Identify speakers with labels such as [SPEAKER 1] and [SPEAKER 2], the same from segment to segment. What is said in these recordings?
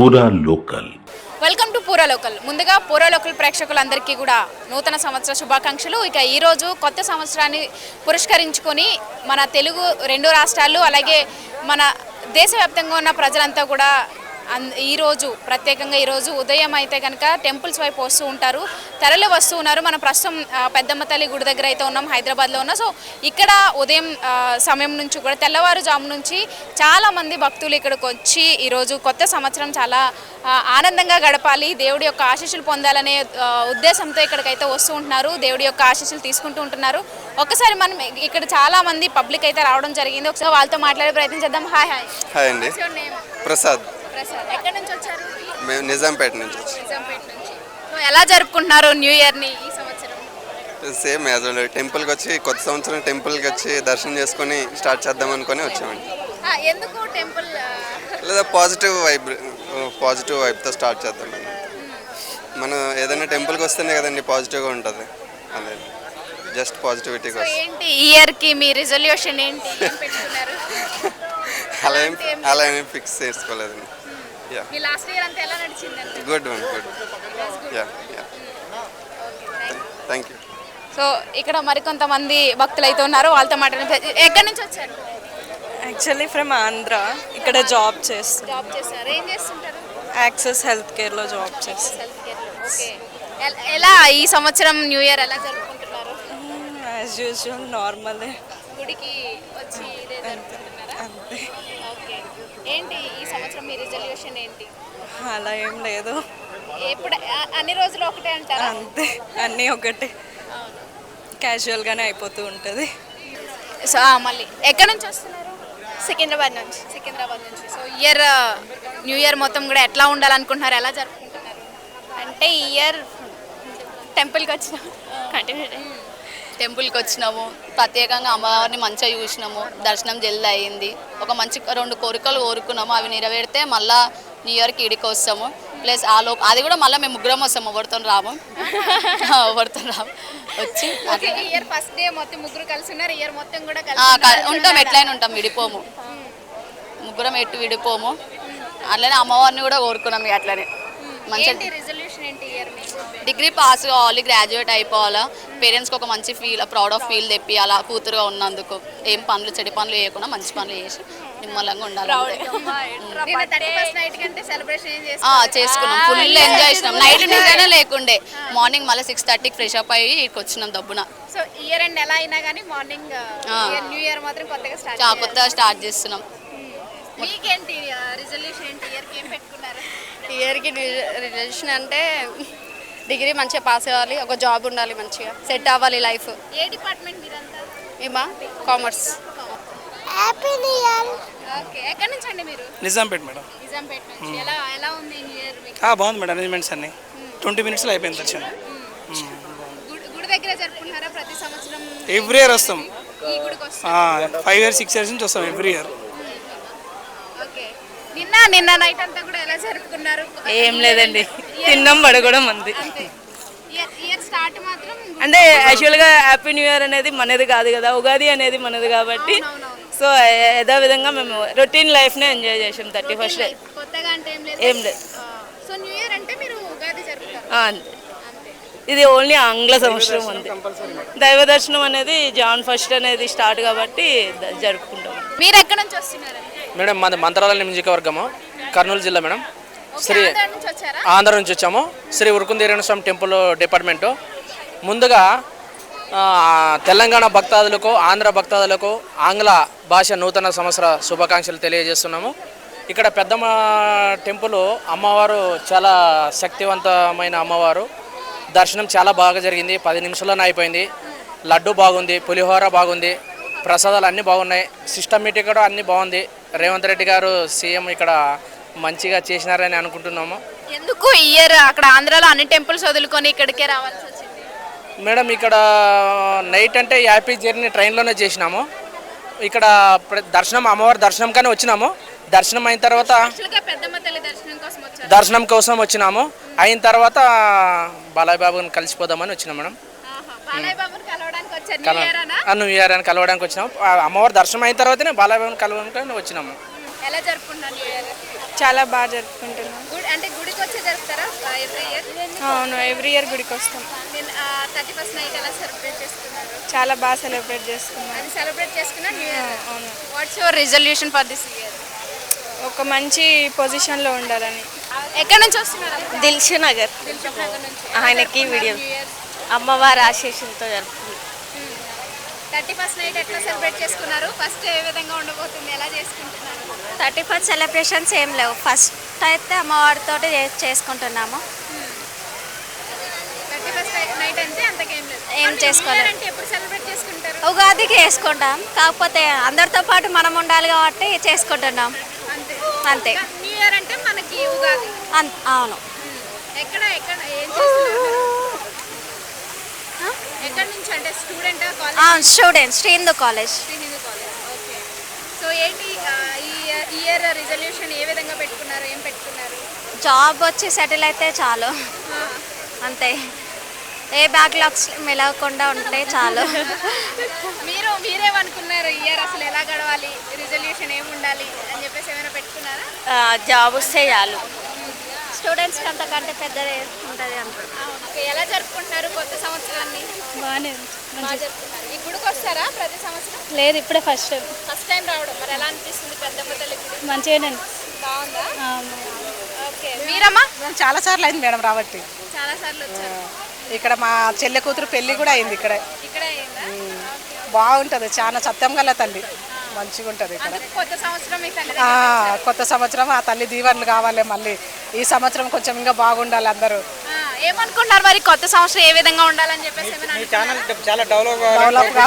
[SPEAKER 1] పూరా local.
[SPEAKER 2] Welcome to పూరా local. ముందుగా పూరా లోకల్ ప్రేక్షకులందరికీ కూడా నూతన సంవత్సర శుభాకాంక్షలు. ఇక ఈరోజు కొత్త సంవత్సరాన్ని పురస్కరించుకొని మన తెలుగు రెండు రాష్ట్రాలు అలాగే మన దేశవ్యాప్తంగా ఉన్న ప్రజలంతా కూడా ఈరోజు ప్రత్యేకంగా ఈరోజు ఉదయం అయితే కనుక టెంపుల్స్ వైపు వస్తూ ఉంటారు. తరలి వస్తూ ఉన్నారు. మనం ప్రస్తుతం పెద్దమ్మ తల్లి గుడి దగ్గర అయితే ఉన్నాం హైదరాబాద్లో ఉన్నాం. సో ఇక్కడ ఉదయం సమయం నుంచి కూడా తెల్లవారుజాము నుంచి చాలా మంది భక్తులు ఇక్కడికి వచ్చి ఈరోజు కొత్త సంవత్సరం చాలా ఆనందంగా గడపాలి. దేవుడి యొక్క ఆశీస్సులు పొందాలనే ఉద్దేశంతో ఇక్కడికైతే వస్తూ ఉంటున్నారు. దేవుడి యొక్క ఆశీస్సులు తీసుకుంటూ ఉంటున్నారు. ఒకసారి మనం ఇక్కడ చాలా మంది పబ్లిక్ అయితే రావడం జరిగింది. ఒకసారి వాళ్ళతో మాట్లాడే ప్రయత్నం చేద్దాం. Hi hi.
[SPEAKER 3] హాయ్ అండి. ప్రసాద్.
[SPEAKER 2] ఎక్కడి నుంచి వచ్చారు?
[SPEAKER 3] మేము నిజాంపేట నుంచి వచ్చి.
[SPEAKER 2] నిజాంపేట నుంచి. సో ఎలా జరుపుకుంటున్నారు న్యూ ఇయర్ని ఈ సంవత్సరం?
[SPEAKER 3] సేమ్ యాజ్ టెంపుల్కి వచ్చి కొత్త సంవత్సరం టెంపుల్కి వచ్చి దర్శనం చేసుకొని స్టార్ట్ చేద్దాం అనుకొని వచ్చామండి.
[SPEAKER 2] ఆ, ఎందుకు టెంపుల్
[SPEAKER 3] లేదా పాజిటివ్ వైబ్ పాజిటివ్ వైబ్తో స్టార్ట్ చేద్దాం మనం ఏదైనా టెంపుల్కి వస్తేనే కదండి పాజిటివ్గా ఉంటుంది. అదే జస్ట్ పాజిటివిటీ కోసం
[SPEAKER 2] ఏంటి ఈ ఇయర్కి మీ రిజల్యూషన్ ఏంటి? ఏం పెట్టుకున్నారు?
[SPEAKER 3] అలా ఏం అలా ఏమీ ఫిక్స్ చేసుకోలేదండి. యా
[SPEAKER 2] మీ లాస్ట్ ఇయర్ అంతా ఎలా నడిచిందంటే
[SPEAKER 3] good one good yeah yeah thank you
[SPEAKER 2] so ఇక్కడ మరికొంతమంది భక్తులు అయితే ఉన్నారు వాళ్ళతో మాట్లాడే ఎక్కడి నుంచి వచ్చారు?
[SPEAKER 4] యాక్చువల్లీ ఫ్రమ్ ఆంధ్ర ఇక్కడ జాబ్ చేస్తాను
[SPEAKER 2] జాబ్ చేస్తారు ఏం చేస్తుంటారు?
[SPEAKER 4] యాక్సెస్ హెల్త్ కేర్లో జాబ్ చేస్తాను
[SPEAKER 2] ఓకే ఎల్- ఎలా ఈ సంవత్సరం న్యూ ఇయర్ ఎలా జరుపుకుంటున్నారు?
[SPEAKER 4] యాజ్ యూజువల్ నార్మల్
[SPEAKER 2] గుడికి వచ్చి ఇదే జరుపుకుంటున్నారా?
[SPEAKER 4] అంతే.
[SPEAKER 2] ఏంటి ఈ సంవత్సరం మీ రిజల్యూషన్ ఏంటి?
[SPEAKER 4] అలా ఏం లేదు.
[SPEAKER 2] ఎప్పుడు అన్ని రోజులు ఒకటే అంటారా?
[SPEAKER 4] అంతే అన్నీ ఒకటే. క్యాజువల్గానే అయిపోతూ ఉంటుంది.
[SPEAKER 2] సో ఆ, మళ్ళీ. ఎక్కడి నుంచి వస్తున్నారు?
[SPEAKER 5] సికింద్రాబాద్ నుంచి.
[SPEAKER 2] సికింద్రాబాద్ నుంచి. సో ఇయర్ న్యూ ఇయర్ మొత్తం కూడా ఎట్లా ఉండాలనుకుంటున్నారు? ఎలా జరుపుకుంటున్నారు?
[SPEAKER 5] అంటే ఈ ఇయర్ టెంపుల్కి వచ్చిన కంటిన్యూ
[SPEAKER 6] టెంపుల్కి వచ్చినాము. ప్రత్యేకంగా అమ్మవారిని మంచిగా చూసినాము. దర్శనం జల్ది అయ్యింది ఒక మంచి రెండు కోరికలు కోరుకున్నాము. అవి నెరవేరితే మళ్ళా న్యూ ఇయర్కి ఇడికి వస్తాము. ప్లస్ ఆ లో అది కూడా మళ్ళీ మేము ముగ్గురం వస్తాము. ఎవరితో రాము? ఎవరితో రాము? వచ్చి
[SPEAKER 2] ఇయర్ ఫస్ట్ డే మొత్తం ముగ్గురు కలిసి ఉన్నారు. ఇయర్ మొత్తం కూడా
[SPEAKER 6] ఉంటాం ఎట్లయినా ఉంటాం విడిపోము. ముగ్గురం ఎట్టు విడిపోము. అట్లనే అమ్మవారిని కూడా కోరుకున్నాం ఇక అట్లనే. మంచిగా
[SPEAKER 2] ఏంటి ఏంటి
[SPEAKER 6] డిగ్రీ పాస్ కావాలి గ్రాడ్యుయేట్ అయిపోవాలా? పేరెంట్స్కి ఒక మంచి ఫీల్ ప్రౌడ్ ఆఫ్ ఫీల్ తెప్పియాలా కూతురుగా ఉన్నందుకు? ఏం పనులు చెడు పనులు చేయకుండా మంచి పనులు చేసి నిమ్మలంగా ఉండాలి చేసుకున్నాం. ఫుల్ ఎంజాయ్ చేసినాం. నైట్ నిజంగానే లేకుండే. మార్నింగ్ మళ్ళీ సిక్స్ థర్టీకి ఫ్రెష్ అప్ అయ్యి ఇక్కడికి వచ్చినాం దబ్బున.
[SPEAKER 2] సో ఇయర్ ఎండ్ ఎలా అయినా కానీ మార్నింగ్. న్యూ ఇయర్ మాత్రం కొత్తగా స్టార్ట్
[SPEAKER 6] కొత్తగా స్టార్ట్ చేస్తున్నాం.
[SPEAKER 2] మీకేంటి రిజల్యూషన్ ఏంటి? ఇయర్కి ఏం పెట్టుకున్నారు?
[SPEAKER 5] ఇయర్కి రిలేషన్ అంటే డిగ్రీ మంచిగా పాస్ అవ్వాలి ఒక జాబ్ ఉండాలి మంచిగా సెట్ అవ్వాలి లైఫ్
[SPEAKER 2] ఏ డిపార్ట్మెంట్
[SPEAKER 5] ఏమా? కామర్స్
[SPEAKER 2] ఓకే ఎక్కడి నుంచి అండి మీరు?
[SPEAKER 7] నిజాంపేట్ మేడం.
[SPEAKER 2] నిజాంపేట నుంచి. ఎలా ఎలా ఉంది న్యూ ఇయర్ మీకు?
[SPEAKER 7] ఆ, బాగుంది మేడం అరేంజ్మెంట్స్ అన్ని. ట్వంటీ మినిట్స్లో అయిపోయింది దర్శనం
[SPEAKER 2] గుడి గుడి దగ్గర జరుపుకుంటున్నారా ప్రతి సంవత్సరం?
[SPEAKER 7] ఎవ్రీ ఇయర్ వస్తాం. ఫైవ్ ఇయర్స్ సిక్స్ ఇయర్స్ నుంచి వస్తాం ఎవ్రీ ఇయర్
[SPEAKER 2] నిన్న నిన్న నైట్ అంతా కూడా ఎలా జరుపుకున్నారు?
[SPEAKER 4] ఏం లేదండి. తిన్నాం పడుకోవడం అంది అంటే యాక్చువల్గా హ్యాపీ న్యూ ఇయర్ అనేది మనది కాదు కదా ఉగాది అనేది మనది కాబట్టి. సో ఏదో విధంగా మేము రొటీన్ లైఫ్నే ఎంజాయ్ చేసాం థర్టీ ఫస్ట్
[SPEAKER 2] కొత్తగా అంటే ఏం లేదు.
[SPEAKER 4] ఏం లేదు.
[SPEAKER 2] సో న్యూ ఇయర్ అంటే మీరు ఉగాది జరుపుతారు.
[SPEAKER 4] అంతే. ఇది ఓన్లీ ఆంగ్ల సంవత్సరం ఉంది దైవ దర్శనం అనేది జాన్ ఫస్ట్ అనేది స్టార్ట్ కాబట్టి జరుపుకుంటాం.
[SPEAKER 2] మీరు ఎక్కడి నుంచి వస్తున్నారు
[SPEAKER 8] మేడం మాది మంత్రాలయ నియోజకవర్గము కర్నూలు జిల్లా మేడం. శ్రీ
[SPEAKER 2] ఆంధ్ర నుంచి
[SPEAKER 8] వచ్చాము. శ్రీ ఉరుకుందేరేణ స్వామి టెంపుల్ డిపార్ట్మెంటు. ముందుగా తెలంగాణ భక్తాదులకు ఆంధ్ర భక్తాదులకు ఆంగ్ల భాష నూతన సంవత్సర శుభాకాంక్షలు తెలియజేస్తున్నాము. ఇక్కడ పెద్దమ్మ టెంపుల్ అమ్మవారు చాలా శక్తివంతమైన అమ్మవారు. దర్శనం చాలా బాగా జరిగింది. పది నిమిషాల్లోనే అయిపోయింది. లడ్డు బాగుంది పులిహోర బాగుంది. ప్రసాదాలు అన్నీ బాగున్నాయి సిస్టమేటిక్ కూడా అన్నీ బాగుంది. రేవంత్ రెడ్డి గారు సీఎం ఇక్కడ మంచిగా చేసినారని అనుకుంటున్నాము.
[SPEAKER 2] ఎందుకు ఇయర్ అక్కడ ఆంధ్రాలో అన్ని టెంపుల్స్ వదులుకొని ఇక్కడికే రావాల్సి వచ్చింది?
[SPEAKER 8] మేడం ఇక్కడ నైట్ అంటే హ్యాపీ జర్నీ ట్రైన్లోనే చేసినాము. ఇక్కడ దర్శనం అమ్మవారి దర్శనం కానీ వచ్చినాము. దర్శనం అయిన తర్వాత
[SPEAKER 2] దర్శనం కోసం
[SPEAKER 8] వచ్చినాము. అయిన తర్వాత బాలయ్య బాబుని కలిసిపోదామని వచ్చినాం మేడం. కల
[SPEAKER 2] ఇయర్ అనా
[SPEAKER 8] కలవడానికి వచ్చినాము అమ్మవారి దర్శనం అయిన తర్వాతనే బాబుని కలవడానికి వచ్చినాము.
[SPEAKER 2] ఎలా ఇయర్
[SPEAKER 1] చాలా బాగా జరుపుకుంటున్నాం.
[SPEAKER 2] గుడి అంటే గుడికి వచ్చే జరుపుతారా? ఎవ్రీ ఇయర్
[SPEAKER 1] అవును ఎవ్రీ ఇయర్ గుడికి వస్తాం.
[SPEAKER 2] నేను థర్టీ ఫస్ట్ నైట్ ఎలా సెలబ్రేట్ చేసుకున్నారు?
[SPEAKER 1] చాలా బాగా సెలబ్రేట్ చేసుకున్నాం.
[SPEAKER 2] అది సెలబ్రేట్ చేసుకున్నా న్యూ ఇయర్
[SPEAKER 1] అవును.
[SPEAKER 2] What's your resolution for this year
[SPEAKER 1] ఒక మంచి పొజిషన్లో ఉండాలని.
[SPEAKER 2] ఎక్కడి నుంచి వస్తున్నారు?
[SPEAKER 9] దిల్షు నగర్
[SPEAKER 2] దిల్సుఖ్ నగర్ నుంచి
[SPEAKER 9] ఆయనకి వీడియో. అమ్మవారి ఆశీస్సులతో జరుపుకుంది
[SPEAKER 2] థర్టీ ఫస్ట్ నైట్ ఎట్లా సెలబ్రేట్ చేసుకున్నారు? ఫస్ట్ ఏ విధంగా ఉండబోతుంది? ఎలా చేసుకుంటున్నారు?
[SPEAKER 9] థర్టీ ఫస్ట్ సెలబ్రేషన్స్ ఏం లేవు. ఫస్ట్ అయితే అమ్మవారితో చేసుకుంటున్నాము.
[SPEAKER 2] థర్టీ ఫస్ట్ నైట్ అంటే అంతకేం లేదు.
[SPEAKER 9] ఏం చేసుకోలేదు.
[SPEAKER 2] New Year అంటే ఎప్పుడు సెలబ్రేట్ చేసుకుంటారు?
[SPEAKER 9] ఉగాదికి వేసుకుంటాం కాకపోతే అందరితో పాటు మనం ఉండాలి కాబట్టి చేసుకుంటున్నాం.
[SPEAKER 2] అంతే. న్యూ ఇయర్ అంటే మనకి ఉగాది.
[SPEAKER 9] అవును.
[SPEAKER 2] ఎక్కడ ఎక్కడ ఏం చేస్తున్నారు? ఎక్కడి నుంచి అంటే student
[SPEAKER 9] student శ్రీందు college.
[SPEAKER 2] Hindu college okay. So ఏంటి ఈ ఇయర్ రిజల్యూషన్ ఏ విధంగా పెట్టుకున్నారు ఏం పెట్టుకున్నారు?
[SPEAKER 9] జాబ్ వచ్చి సెటిల్ అయితే చాలు. అంతే. ఏ బ్యాక్లాగ్స్ మిలవకుండా ఉంటే చాలు.
[SPEAKER 2] మీరు మీరేమనుకున్నారు ఇయర్ అసలు ఎలా గడవాలి రిజల్యూషన్ ఏమి ఉండాలి అని చెప్పేసి ఏమైనా పెట్టుకున్నారా?
[SPEAKER 9] జాబ్ వస్తే చాలు. స్టూడెంట్స్కి అంతకంటే పెద్దదే ఉంటుంది అంత
[SPEAKER 2] ఓకే ఎలా జరుపుకుంటున్నారు కొత్త సంవత్సరాన్ని?
[SPEAKER 1] బాగానే
[SPEAKER 2] బాగా జరుపుకుంటున్నారు ఈ గుడికి వస్తారా ప్రతి సంవత్సరం?
[SPEAKER 1] లేదు ఇప్పుడే ఫస్ట్ టైం
[SPEAKER 2] ఫస్ట్ టైం రావడం. మరి ఎలా అనిపిస్తుంది పెద్దమ్మ తల్లి గుడి?
[SPEAKER 1] మంచిగానే
[SPEAKER 2] బాగుందా? ఓకే. మీరమ్మా?
[SPEAKER 10] చాలా సార్లు అయింది మేడం రాబట్టి
[SPEAKER 2] చాలా సార్లు వచ్చారు.
[SPEAKER 10] ఇక్కడ మా చెల్లె కూతురు పెళ్ళి కూడా అయింది ఇక్కడ.
[SPEAKER 2] ఇక్కడ అయిందా?
[SPEAKER 10] బాగుంటుంది. చాలా సత్యం గల తల్లి. మంచిగా ఉంటుంది ఇక్కడ.
[SPEAKER 2] కొత్త సంవత్సరం
[SPEAKER 10] కొత్త సంవత్సరం ఆ తల్లి దీవెనలు కావాలి మళ్ళీ. ఈ సంవత్సరం కొంచెం ఇంకా బాగుండాలి అందరూ.
[SPEAKER 2] ఏమనుకుంటున్నారు మరి? కొత్త సంవత్సరం ఏ విధంగా ఉండాలని చెప్పేసి ఏమైనా
[SPEAKER 7] ఛానల్ చాలా డెవలప్
[SPEAKER 10] డెవలప్?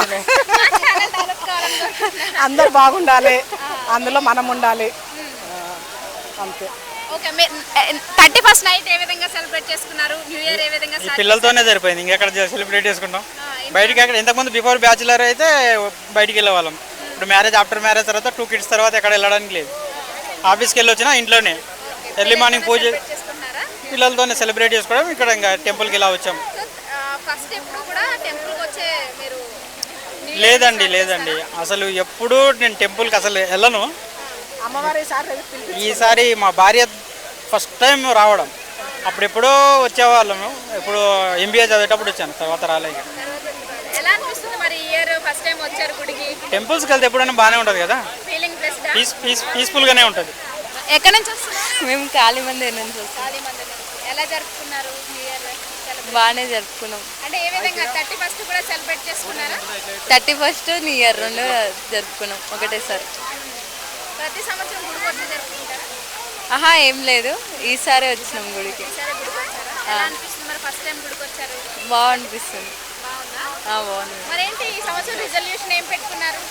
[SPEAKER 10] అందరు బాగుండాలి. అందులో మనం ఉండాలి. అంతే.
[SPEAKER 2] ఓకే థర్టీ ఫస్ట్ నైట్ ఏ విధంగా సెలబ్రేట్ చేసుకున్నారు? న్యూ ఇయర్ ఏ విధంగా start
[SPEAKER 7] పిల్లలతోనే సరిపోయింది. ఇంకెక్కడ సెలబ్రేట్ చేసుకుంటాం. బయటికి ఎక్కడ ఇంతకుముందు బిఫోర్ బ్యాచులర్ అయితే బయటికి వెళ్ళేవాళ్ళం. ఇప్పుడు మ్యారేజ్ ఆఫ్టర్ మ్యారేజ్ తర్వాత టూ కిడ్స్ తర్వాత ఎక్కడ వెళ్ళడానికి లేదు. ఆఫీస్కి వెళ్ళి వచ్చినా ఇంట్లోనే. ఎర్లీ మార్నింగ్ పూజ పిల్లలతోనే సెలబ్రేట్ చేసుకోవడం ఇక్కడ ఇంకా టెంపుల్కి ఇలా వచ్చాం
[SPEAKER 2] సో ఫస్ట్ ఎప్పుడు కూడా టెంపుల్కి వచ్చే మీరు New Year
[SPEAKER 7] లేదండి. లేదండి అసలు ఎప్పుడు నేను టెంపుల్కి అసలు వెళ్ళను.
[SPEAKER 10] అమ్మవారి సార్ పిలిపి
[SPEAKER 7] ఈసారి మా భార్య ఫస్ట్ టైం రావడం. అప్పుడెప్పుడో వచ్చేవాళ్ళము. ఇప్పుడు ఎంబీఏ చదివేటప్పుడు వచ్చాను తర్వాత రాలేక
[SPEAKER 2] చేస్తారా? ఎలా అనిపిస్తుంది మరి ఇయర్ ఫస్ట్ టైం వచ్చారు గుడికి?
[SPEAKER 7] టెంపుల్స్కి వెళ్తే ఎప్పుడైనా బాగానే ఉంటుంది కదా? పీస్ పీస్ పీస్ఫుల్గానే ఉంటుంది.
[SPEAKER 2] ఎక్కడి నుంచి
[SPEAKER 1] మేము కాళీ మందిర్ నుంచి వస్తాం.
[SPEAKER 2] ఎలా జరుపుకున్నారు
[SPEAKER 1] బాగానే జరుపుకున్నాం.
[SPEAKER 2] అంటే ఏ విధంగా? థర్టీ ఫస్ట్ కూడా సెలబ్రేట్ చేసుకున్నారా?
[SPEAKER 1] థర్టీ ఫస్ట్ న్యూ ఇయర్ రెండు జరుపుకున్నాం ఒకటేసారి.
[SPEAKER 2] ప్రతి సంవత్సరం గుడికి వచ్చి జరుపుకుంటారా?
[SPEAKER 1] ఆహా ఏం లేదు. ఈసారి వచ్చినాం గుడికి.
[SPEAKER 2] మరి
[SPEAKER 1] బాగా అనిపిస్తుంది
[SPEAKER 2] బాగుందా.
[SPEAKER 1] బాగుంది?
[SPEAKER 2] మరేంటి ఈ సంవత్సరం రిజల్యూషన్ ఏం పెట్టుకున్నారు?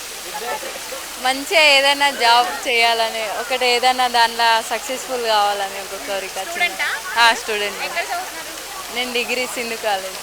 [SPEAKER 1] మంచిగా ఏదైనా జాబ్ చేయాలని ఒకటి ఏదైనా దాంట్లో సక్సెస్ఫుల్ కావాలని ఒక కోరిక
[SPEAKER 2] స్టూడెంటా
[SPEAKER 1] నేను డిగ్రీ సింధు కాలేజ్.